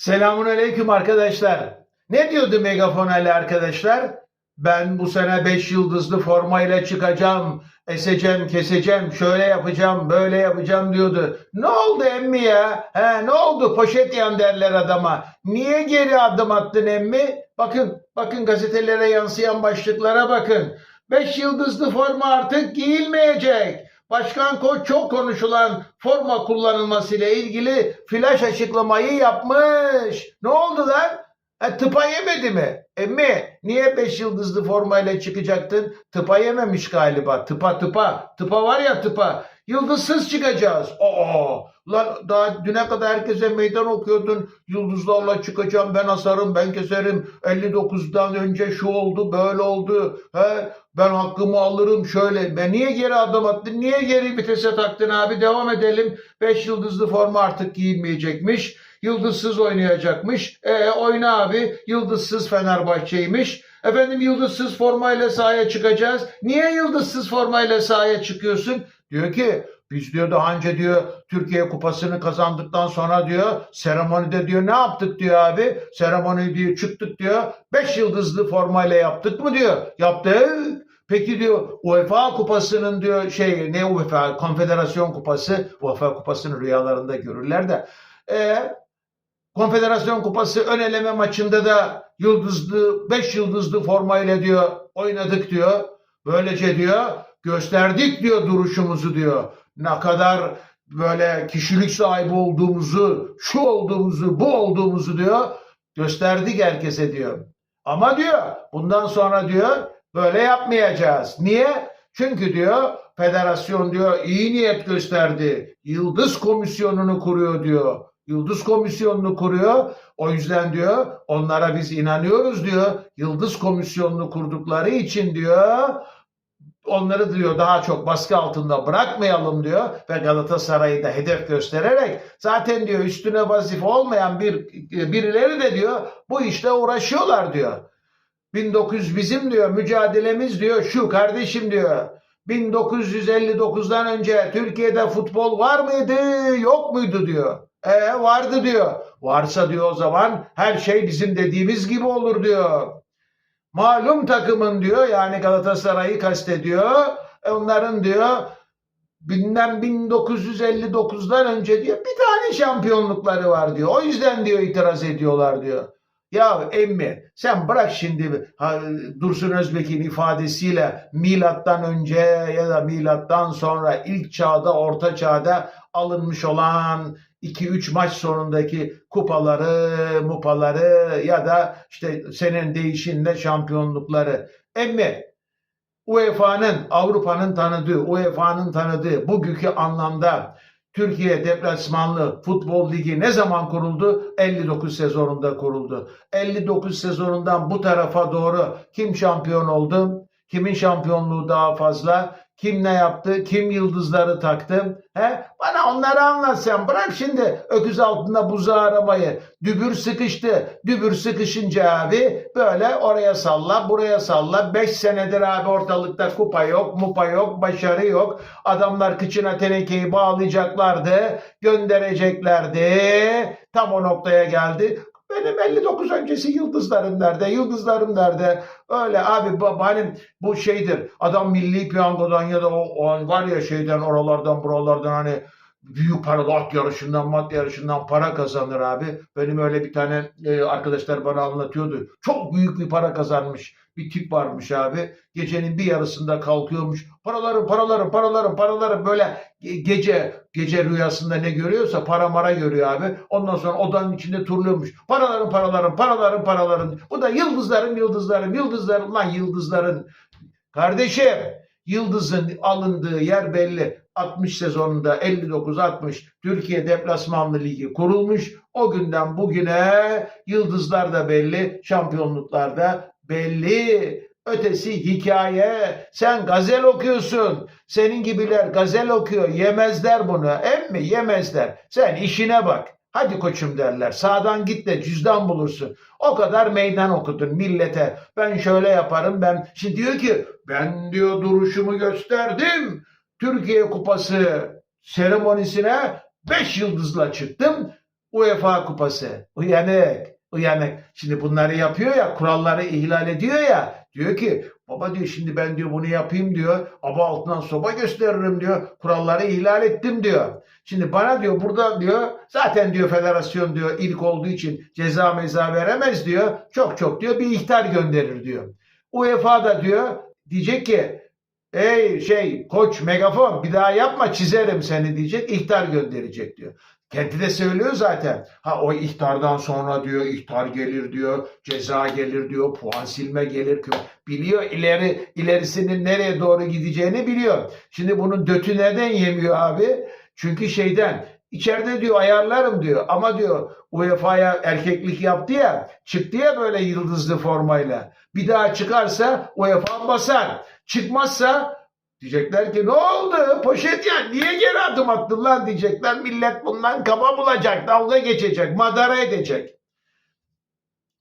Selamun aleyküm arkadaşlar. Ne diyordu Megafon Ali arkadaşlar? Ben bu sene 5 yıldızlı formayla çıkacağım, eseceğim, keseceğim, şöyle yapacağım, böyle yapacağım diyordu. Ne oldu emmi ya? He, ne oldu? Poşet yan derler adama. Niye geri adım attın emmi? Bakın, bakın gazetelere yansıyan başlıklara bakın. 5 yıldızlı forma artık giyilmeyecek. Başkan Koç çok konuşulan forma kullanılması ile ilgili flash açıklamayı yapmış. Ne oldu lan? Ha, tıpa yemedi mi? Emmi niye 5 yıldızlı formayla çıkacaktın? Tıpa yememiş galiba. Tıpa tıpa. Tıpa var ya tıpa. Yıldızsız çıkacağız. Aa, lan daha düne kadar herkese meydan okuyordun. Yıldızlarla çıkacağım ben asarım ben keserim. 59'dan önce şu oldu böyle oldu. He, ben hakkımı alırım şöyle. Ben niye geri adım attın? Niye geri vitese taktın abi? Devam edelim. 5 yıldızlı forma artık giyilmeyecekmiş. Yıldızsız oynayacakmış. E oyna abi. Yıldızsız Fenerbahçe'ymiş. Efendim yıldızsız formayla sahaya çıkacağız. Niye yıldızsız formayla sahaya çıkıyorsun? Diyor ki biz diyor daha önce diyor Türkiye kupasını kazandıktan sonra diyor seremonide diyor ne yaptık diyor abi. Seremoni diyor çıktık diyor. 5 yıldızlı formayla yaptık mı diyor. Yaptık. Peki diyor UEFA kupasının diyor şey ne UEFA konfederasyon kupası UEFA kupasını rüyalarında görürler de e, konfederasyon kupası ön eleme maçında da yıldızlı 5 yıldızlı formayla diyor oynadık diyor. Böylece diyor gösterdik diyor duruşumuzu diyor. Ne kadar böyle kişilik sahibi olduğumuzu, şu olduğumuzu, bu olduğumuzu diyor gösterdik herkese diyor. Ama diyor bundan sonra diyor böyle yapmayacağız. Niye? Çünkü diyor federasyon diyor iyi niyet gösterdi. Yıldız komisyonunu kuruyor diyor. Yıldız komisyonunu kuruyor. O yüzden diyor onlara biz inanıyoruz diyor. Yıldız komisyonunu kurdukları için diyor onları diyor daha çok baskı altında bırakmayalım diyor ve Galatasaray'ı da hedef göstererek zaten diyor üstüne vazife olmayan bir birileri de diyor bu işle uğraşıyorlar diyor. 1900 bizim diyor mücadelemiz diyor şu kardeşim diyor. 1959'dan önce Türkiye'de futbol var mıydı yok muydu diyor. E vardı diyor. Varsa diyor o zaman her şey bizim dediğimiz gibi olur diyor. Malum takımın diyor yani Galatasaray'ı kastediyor. E onların diyor bilmem 1959'dan önce diyor bir tane şampiyonlukları var diyor. O yüzden diyor itiraz ediyorlar diyor. Ya emmi sen bırak şimdi ha, Dursun Özbek'in ifadesiyle milattan önce ya da milattan sonra ilk çağda orta çağda alınmış olan 2-3 maç sonundaki kupaları, mupaları ya da işte senin değişinle şampiyonlukları. Emmi UEFA'nın, Avrupa'nın tanıdığı, UEFA'nın tanıdığı bugünkü anlamda Türkiye Deplasmanlı Futbol Ligi ne zaman kuruldu? 59 sezonunda kuruldu. 59 sezonundan bu tarafa doğru kim şampiyon oldu? Kimin şampiyonluğu daha fazla? Kim ne yaptı? Kim yıldızları taktı? He? Bana onları anlat. Bırak şimdi öküz altında buzağı arabayı. Dübür sıkıştı. Dübür sıkışınca abi böyle oraya salla, buraya salla. 5 senedir abi ortalıkta kupa yok, mupa yok, başarı yok. Adamlar kıçına tenekeyi bağlayacaklardı, göndereceklerdi. Tam o noktaya geldi. Benim 59 öncesi yıldızlarım nerede? Yıldızlarım nerede? Öyle abi benim bu şeydir. Adam milli piyangodan ya da o, o var ya şeyden oralardan buralardan hani büyük para at yarışından mat yarışından para kazanır abi. Benim öyle bir tane e, arkadaşlar bana anlatıyordu. Çok büyük bir para kazanmış bir tip varmış abi. Gecenin bir yarısında kalkıyormuş. Paralarım paralarım paralarım paralarım böyle ge- gece gece rüyasında ne görüyorsa para mara görüyor abi. Ondan sonra odanın içinde turluyormuş. Paralarım paralarım paralarım paralarım. Bu da yıldızlarım yıldızlarım yıldızlarım lan yıldızların. Kardeşim yıldızın alındığı yer belli. 60 sezonunda 59-60 Türkiye Deplasmanlı Ligi kurulmuş. O günden bugüne yıldızlar da belli, şampiyonluklar da belli. Ötesi hikaye. Sen gazel okuyorsun. Senin gibiler gazel okuyor. Yemezler bunu. Emmi yemezler. Sen işine bak. Hadi koçum derler. Sağdan git de cüzdan bulursun. O kadar meydan okudun millete. Ben şöyle yaparım ben. Şimdi diyor ki ben diyor duruşumu gösterdim. Türkiye Kupası seremonisine 5 yıldızla çıktım. UEFA kupası. Uyanık. Uyanık. Şimdi bunları yapıyor ya kuralları ihlal ediyor ya. Diyor ki baba diyor şimdi ben diyor bunu yapayım diyor. Aba altından soba gösteririm diyor. Kuralları ihlal ettim diyor. Şimdi bana diyor burada diyor zaten diyor federasyon diyor ilk olduğu için ceza meza veremez diyor. Çok çok diyor bir ihtar gönderir diyor. UEFA da diyor diyecek ki ey şey koç megafon bir daha yapma çizerim seni diyecek ihtar gönderecek diyor. Kendi de söylüyor zaten. Ha o ihtardan sonra diyor ihtar gelir diyor, ceza gelir diyor, puan silme gelir. Biliyor ileri ilerisinin nereye doğru gideceğini biliyor. Şimdi bunun dötü neden yemiyor abi? Çünkü şeyden içeride diyor ayarlarım diyor ama diyor UEFA'ya erkeklik yaptı ya çıktı ya böyle yıldızlı formayla. Bir daha çıkarsa UEFA basar. Çıkmazsa Diyecekler ki ne oldu poşet ya niye geri adım attın lan diyecekler. Millet bundan kaba bulacak, dalga geçecek, madara edecek.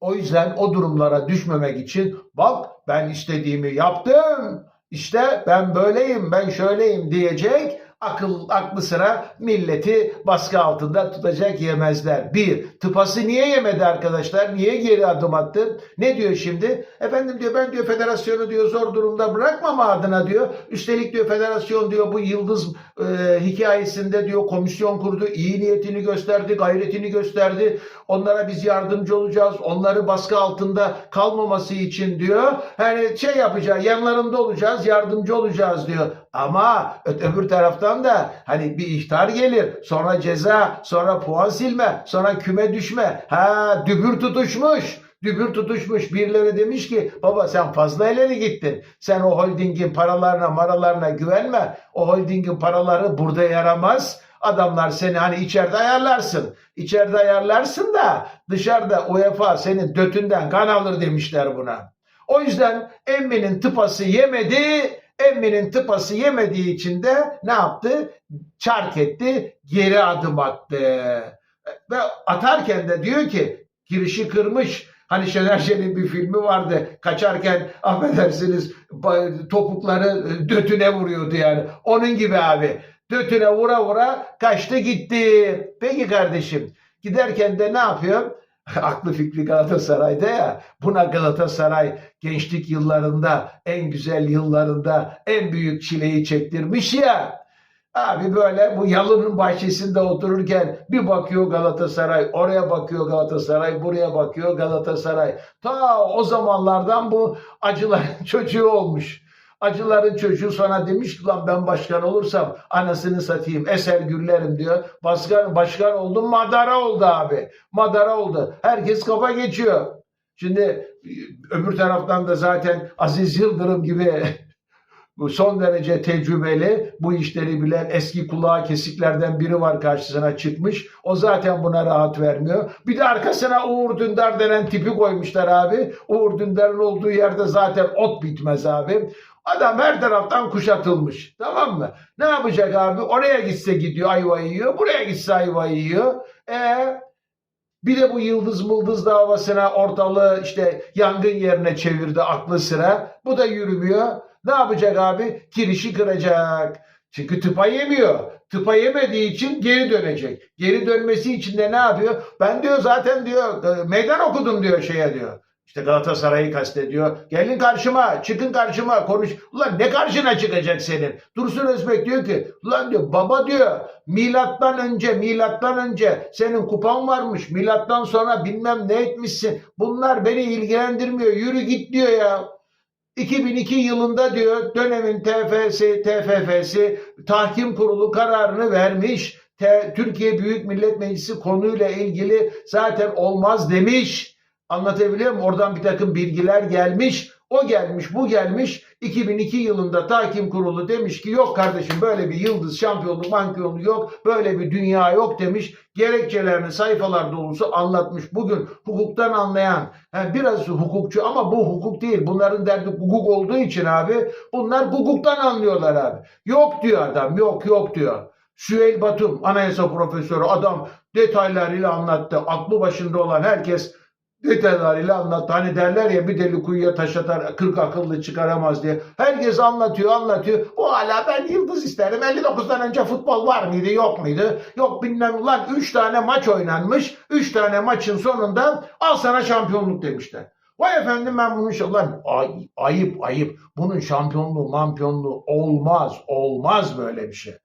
O yüzden o durumlara düşmemek için bak ben istediğimi yaptım. İşte ben böyleyim, ben şöyleyim diyecek. Akıl aklı sıra milleti baskı altında tutacak yemezler. Bir, tıpası niye yemedi arkadaşlar? Niye geri adım attı? Ne diyor şimdi? Efendim diyor ben diyor federasyonu diyor zor durumda bırakmama adına diyor. Üstelik diyor federasyon diyor bu yıldız e, hikayesinde diyor komisyon kurdu. iyi niyetini gösterdi, gayretini gösterdi. Onlara biz yardımcı olacağız. Onları baskı altında kalmaması için diyor. Hani şey yapacağız, yanlarında olacağız, yardımcı olacağız diyor. Ama öbür taraftan da hani bir ihtar gelir, sonra ceza, sonra puan silme, sonra küme düşme. Ha dübür tutuşmuş. Dübür tutuşmuş birileri demiş ki baba sen fazla ileri gittin. Sen o holdingin paralarına maralarına güvenme. O holdingin paraları burada yaramaz. Adamlar seni hani içeride ayarlarsın. İçeride ayarlarsın da dışarıda UEFA senin dötünden kan alır demişler buna. O yüzden Emmi'nin tıpası yemedi. Emmi'nin tıpası yemediği için de ne yaptı? Çark etti, geri adım attı. Ve atarken de diyor ki girişi kırmış. Hani Şener Şen'in bir filmi vardı. Kaçarken affedersiniz topukları dötüne vuruyordu yani. Onun gibi abi. Dötüne vura vura kaçtı gitti. Peki kardeşim giderken de ne yapıyor? Aklı fikri Galatasaray'da ya. Buna Galatasaray gençlik yıllarında, en güzel yıllarında en büyük çileyi çektirmiş ya. Abi böyle bu yalının bahçesinde otururken bir bakıyor Galatasaray, oraya bakıyor Galatasaray, buraya bakıyor Galatasaray. Ta o zamanlardan bu acıların çocuğu olmuş. Acıların çocuğu sonra demiş ki lan ben başkan olursam anasını satayım eser gürlerim diyor. Başkan, başkan oldum madara oldu abi. Madara oldu. Herkes kafa geçiyor. Şimdi öbür taraftan da zaten Aziz Yıldırım gibi son derece tecrübeli, bu işleri bilen eski kulağı kesiklerden biri var karşısına çıkmış. O zaten buna rahat vermiyor. Bir de arkasına Uğur Dündar denen tipi koymuşlar abi. Uğur Dündar'ın olduğu yerde zaten ot bitmez abi. Adam her taraftan kuşatılmış. Tamam mı? Ne yapacak abi? Oraya gitse gidiyor ayva yiyor. Buraya gitse ayva yiyor. E bir de bu yıldız mıldız davasına ortalığı işte yangın yerine çevirdi aklı sıra. Bu da yürümüyor. Ne yapacak abi? Kirişi kıracak. Çünkü tıpa yemiyor. Tıpa yemediği için geri dönecek. Geri dönmesi için de ne yapıyor? Ben diyor zaten diyor meydan okudum diyor şeye diyor. İşte Galatasaray'ı kastediyor. Gelin karşıma, çıkın karşıma, konuş. Ulan ne karşına çıkacak senin? Dursun Özbek diyor ki, ulan diyor baba diyor, milattan önce, milattan önce senin kupan varmış, milattan sonra bilmem ne etmişsin. Bunlar beni ilgilendirmiyor, yürü git diyor ya. 2002 yılında diyor dönemin TFS, TFF'si tahkim kurulu kararını vermiş. T Türkiye Büyük Millet Meclisi konuyla ilgili zaten olmaz demiş. Anlatabiliyor muyum? Oradan bir takım bilgiler gelmiş. O gelmiş, bu gelmiş. 2002 yılında tahkim kurulu demiş ki yok kardeşim böyle bir yıldız şampiyonluk mankiyonluk yok. Böyle bir dünya yok demiş. Gerekçelerini sayfalar dolusu anlatmış. Bugün hukuktan anlayan yani biraz hukukçu ama bu hukuk değil. Bunların derdi hukuk olduğu için abi bunlar hukuktan anlıyorlar abi. Yok diyor adam yok yok diyor. Süheyl Batum anayasa profesörü adam detaylarıyla anlattı. Aklı başında olan herkes detaylarıyla anlattı. Hani derler ya bir deli kuyuya taş atar 40 akıllı çıkaramaz diye. Herkes anlatıyor anlatıyor. O hala ben yıldız isterim. 59'dan önce futbol var mıydı yok muydu? Yok bilmem ulan 3 tane maç oynanmış. 3 tane maçın sonunda al sana şampiyonluk demişler. Vay efendim ben bunun lan ay- ayıp ayıp. Bunun şampiyonluğu mampiyonluğu olmaz olmaz böyle bir şey.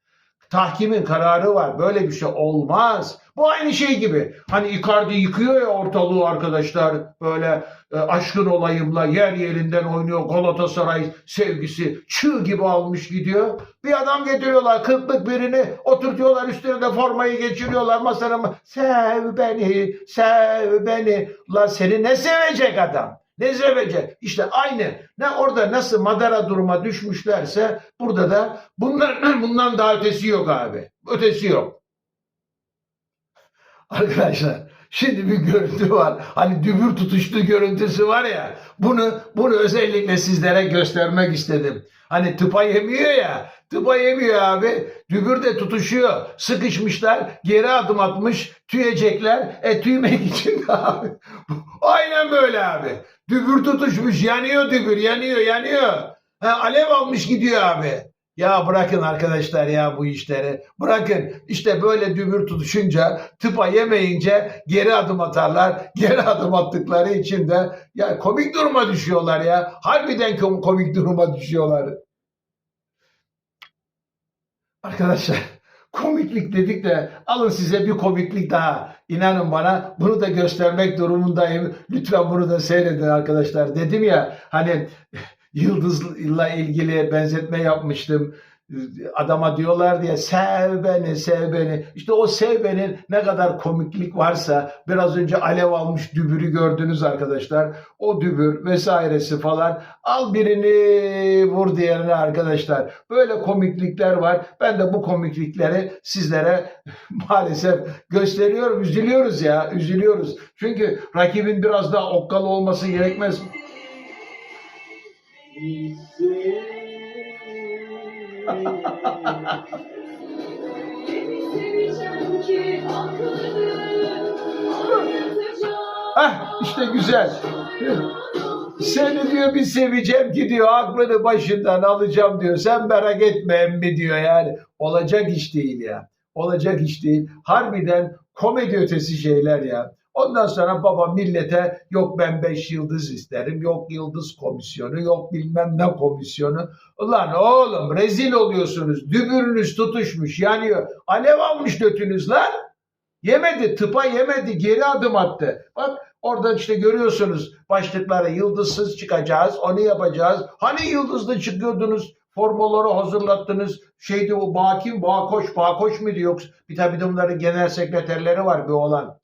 Tahkimin kararı var. Böyle bir şey olmaz. Bu aynı şey gibi. Hani Icardi yıkıyor ya ortalığı arkadaşlar. Böyle e, aşkın olayımla yer yerinden oynuyor. Galatasaray sevgisi çığ gibi almış gidiyor. Bir adam getiriyorlar kırklık birini oturtuyorlar üstüne de formayı geçiriyorlar masanın. Sev beni, sev beni. La seni ne sevecek adam? Ne sevecek? İşte aynı. Ne orada nasıl madara duruma düşmüşlerse burada da bunlar, bundan daha ötesi yok abi. Ötesi yok. Arkadaşlar şimdi bir görüntü var. Hani dübür tutuştu görüntüsü var ya. Bunu bunu özellikle sizlere göstermek istedim. Hani tıpa yemiyor ya. Tıpa yemiyor abi. Dübür de tutuşuyor. Sıkışmışlar. Geri adım atmış. Tüyecekler. E tüymek için de abi. Aynen böyle abi. Dübür tutuşmuş. Yanıyor dübür. Yanıyor yanıyor. Ha, alev almış gidiyor abi. Ya bırakın arkadaşlar ya bu işleri. Bırakın işte böyle dübür tutuşunca tıpa yemeyince geri adım atarlar. Geri adım attıkları için de ya komik duruma düşüyorlar ya. Harbiden kom- komik duruma düşüyorlar. Arkadaşlar komiklik dedik de alın size bir komiklik daha. İnanın bana bunu da göstermek durumundayım. Lütfen bunu da seyredin arkadaşlar. Dedim ya hani Yıldız'la ilgili benzetme yapmıştım. Adama diyorlar diye sev beni sev beni. İşte o sev benin ne kadar komiklik varsa biraz önce alev almış dübürü gördünüz arkadaşlar. O dübür vesairesi falan al birini vur diğerini arkadaşlar. Böyle komiklikler var. Ben de bu komiklikleri sizlere maalesef gösteriyorum. Üzülüyoruz ya üzülüyoruz. Çünkü rakibin biraz daha okkalı olması gerekmez Heh işte güzel. Seni diyor bir seveceğim ki diyor aklını başından alacağım diyor. Sen merak etme emmi diyor yani. Olacak iş değil ya. Olacak iş değil. Harbiden komedi ötesi şeyler ya. Ondan sonra baba millete yok ben beş yıldız isterim, yok yıldız komisyonu, yok bilmem ne komisyonu. Ulan oğlum rezil oluyorsunuz. Dübürünüz tutuşmuş yanıyor. Alev almış götünüz lan. Yemedi, tıpa yemedi, geri adım attı. Bak orada işte görüyorsunuz başlıklara yıldızsız çıkacağız, onu yapacağız. Hani yıldızlı çıkıyordunuz, formaları hazırlattınız. Şeydi o Bakim, Bağkoş, Bağkoş muydu yoksa? Bir tabii de bunların genel sekreterleri var bir olan.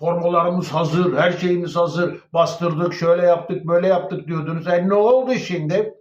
Formalarımız hazır, her şeyimiz hazır. Bastırdık, şöyle yaptık, böyle yaptık diyordunuz. E ne oldu şimdi?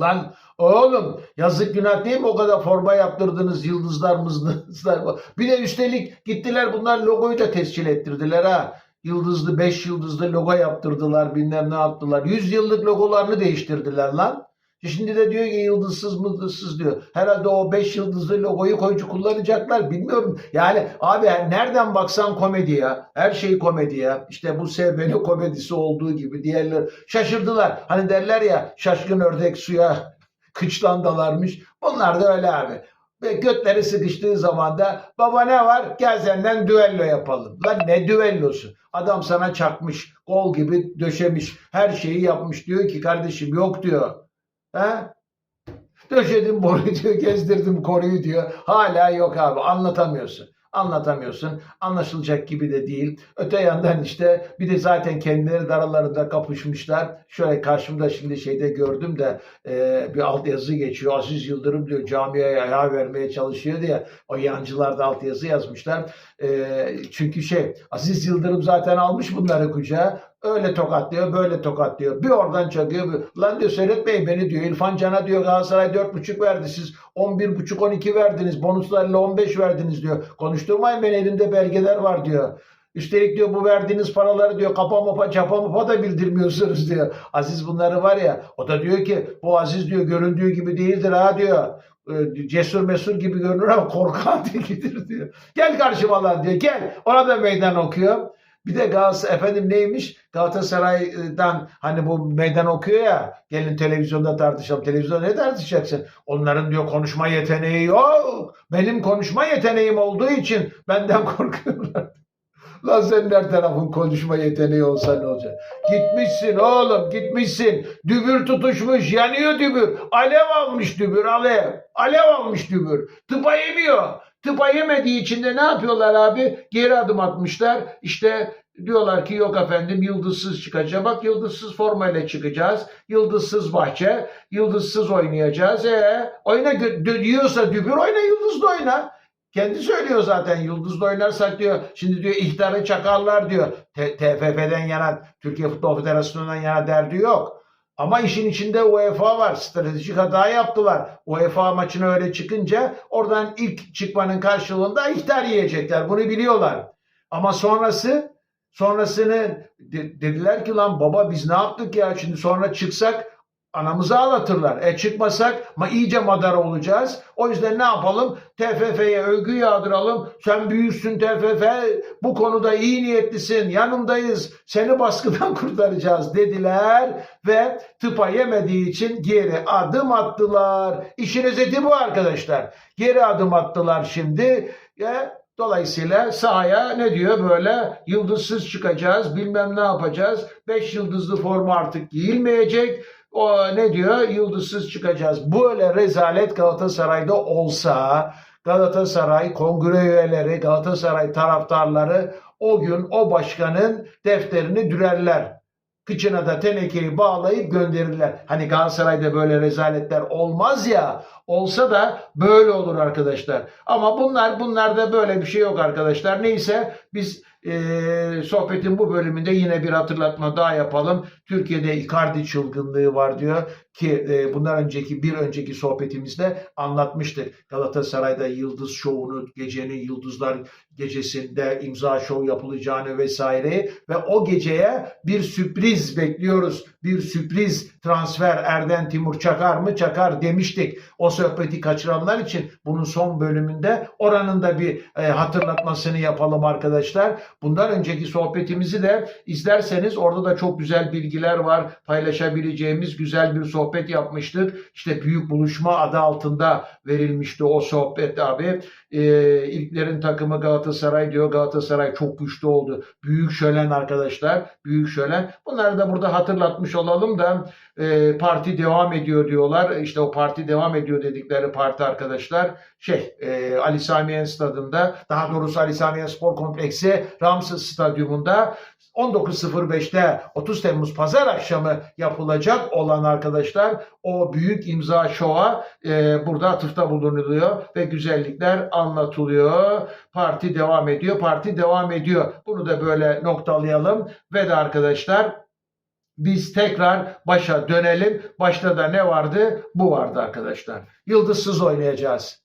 Lan oğlum yazık günah değil mi o kadar forma yaptırdınız yıldızlar mızdızlar. Bir de üstelik gittiler bunlar logoyu da tescil ettirdiler ha. Yıldızlı 5 yıldızlı logo yaptırdılar bilmem ne yaptılar. 100 yıllık logolarını değiştirdiler lan. Şimdi de diyor ki yıldızsız mıldızsız diyor. Herhalde o 5 yıldızlı logoyu koyucu kullanacaklar bilmiyorum. Yani abi nereden baksan komedi ya. Her şey komedi ya. İşte bu sevmeni komedisi olduğu gibi diğerleri şaşırdılar. Hani derler ya şaşkın ördek suya kıçtan dalarmış. Bunlar da öyle abi. Ve götleri sıkıştığı zaman da baba ne var gel senden düello yapalım. Lan ne düellosu? Adam sana çakmış kol gibi döşemiş her şeyi yapmış diyor ki kardeşim yok diyor. Ha? Döşedim boruyu diyor, gezdirdim koruyu diyor. Hala yok abi anlatamıyorsun. Anlatamıyorsun. Anlaşılacak gibi de değil. Öte yandan işte bir de zaten kendileri de aralarında kapışmışlar. Şöyle karşımda şimdi şeyde gördüm de e, bir altyazı geçiyor. Aziz Yıldırım diyor camiye ayağı vermeye çalışıyor diye. O yancılar da altyazı yazmışlar. E, çünkü şey Aziz Yıldırım zaten almış bunları kucağa. Öyle tokatlıyor, böyle tokatlıyor. Bir oradan çakıyor. Lan diyor seyretmeyin beni diyor. İrfan Can'a diyor Galatasaray 4,5 verdi. Siz 11,5 12 verdiniz. Bonuslarla 15 verdiniz diyor. Konuşturmayın beni elimde belgeler var diyor. Üstelik diyor bu verdiğiniz paraları diyor kapa mapa çapa mapa da bildirmiyorsunuz diyor. Aziz bunları var ya o da diyor ki bu Aziz diyor göründüğü gibi değildir ha diyor. Ee, Cesur mesur gibi görünür ama korkan tekidir diyor. Gel karşıma lan diyor gel. Ona da meydan okuyor. Bir de Galatasaray efendim neymiş? Galatasaray'dan hani bu meydan okuyor ya gelin televizyonda tartışalım. Televizyonda ne tartışacaksın? Onların diyor konuşma yeteneği yok. Benim konuşma yeteneğim olduğu için benden korkuyorlar. Lan senin her tarafın konuşma yeteneği olsa ne olacak? Gitmişsin oğlum gitmişsin. Dübür tutuşmuş yanıyor dübür. Alev almış dübür alev. Alev almış dübür. Tıpa yemiyor. Tıpa yemediği için de ne yapıyorlar abi? Geri adım atmışlar. İşte diyorlar ki yok efendim yıldızsız çıkacak. Bak yıldızsız formayla çıkacağız. Yıldızsız bahçe. Yıldızsız oynayacağız. E, oyna diyorsa dübür oyna yıldızlı oyna. Kendi söylüyor zaten yıldızla oynarsak diyor. Şimdi diyor ihtarı çakarlar diyor. TFF'den yana Türkiye Futbol Federasyonu'ndan yana derdi yok. Ama işin içinde UEFA var. Stratejik hata yaptılar. UEFA maçına öyle çıkınca oradan ilk çıkmanın karşılığında ihtar yiyecekler. Bunu biliyorlar. Ama sonrası sonrasını de- dediler ki lan baba biz ne yaptık ya şimdi sonra çıksak anamızı ağlatırlar. E çıkmasak ma iyice madara olacağız. O yüzden ne yapalım? TFF'ye övgü yağdıralım. Sen büyüksün TFF. Bu konuda iyi niyetlisin. Yanındayız. Seni baskıdan kurtaracağız dediler ve tıpa yemediği için geri adım attılar. İşin özeti bu arkadaşlar. Geri adım attılar şimdi. Ya Dolayısıyla sahaya ne diyor böyle yıldızsız çıkacağız bilmem ne yapacağız. Beş yıldızlı forma artık giyilmeyecek. O ne diyor? Yıldızsız çıkacağız. Böyle rezalet Galatasaray'da olsa Galatasaray kongre üyeleri, Galatasaray taraftarları o gün o başkanın defterini dürerler. Kıçına da tenekeyi bağlayıp gönderirler. Hani Galatasaray'da böyle rezaletler olmaz ya. Olsa da böyle olur arkadaşlar. Ama bunlar bunlarda böyle bir şey yok arkadaşlar. Neyse biz eee, sohbetin bu bölümünde yine bir hatırlatma daha yapalım. Türkiye'de Icardi çılgınlığı var diyor ki e, bundan önceki bir önceki sohbetimizde anlatmıştık. Galatasaray'da yıldız şovunu gecenin yıldızlar gecesinde imza şov yapılacağını vesaire ve o geceye bir sürpriz bekliyoruz. Bir sürpriz transfer Erden Timur çakar mı çakar demiştik. O sohbeti kaçıranlar için bunun son bölümünde oranın da bir e, hatırlatmasını yapalım arkadaşlar. Bundan önceki sohbetimizi de izlerseniz orada da çok güzel bilgiler var. Paylaşabileceğimiz güzel bir sohbet yapmıştık. İşte büyük buluşma adı altında verilmişti o sohbet abi. Ee, ilklerin takımı Galatasaray diyor. Galatasaray çok güçlü oldu. Büyük şölen arkadaşlar. Büyük şölen. Bunları da burada hatırlatmış olalım da e, parti devam ediyor diyorlar. İşte o parti devam ediyor dedikleri parti arkadaşlar şey e, Ali Sami Yen stadında daha doğrusu Ali Sami Yen Spor Kompleksi Ramsız Stadyumunda 19.05'te 30 Temmuz pazar akşamı yapılacak olan arkadaşlar o büyük imza şova e, burada atıfta bulunuluyor ve güzellikler anlatılıyor. Parti devam ediyor. Parti devam ediyor. Bunu da böyle noktalayalım ve de arkadaşlar biz tekrar başa dönelim. Başta da ne vardı? Bu vardı arkadaşlar. Yıldızsız oynayacağız.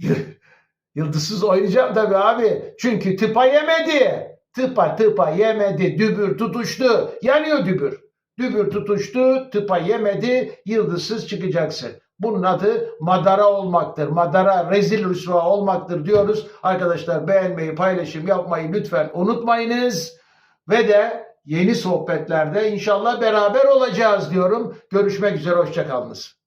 Yıldızsız oynayacağım tabii abi. Çünkü tıpa yemedi. Tıpa tıpa yemedi. Dübür tutuştu. Yanıyor dübür. Dübür tutuştu. Tıpa yemedi. Yıldızsız çıkacaksın. Bunun adı madara olmaktır. Madara rezil rüsva olmaktır diyoruz. Arkadaşlar beğenmeyi, paylaşım yapmayı lütfen unutmayınız. Ve de yeni sohbetlerde inşallah beraber olacağız diyorum. Görüşmek üzere. Hoşçakalınız.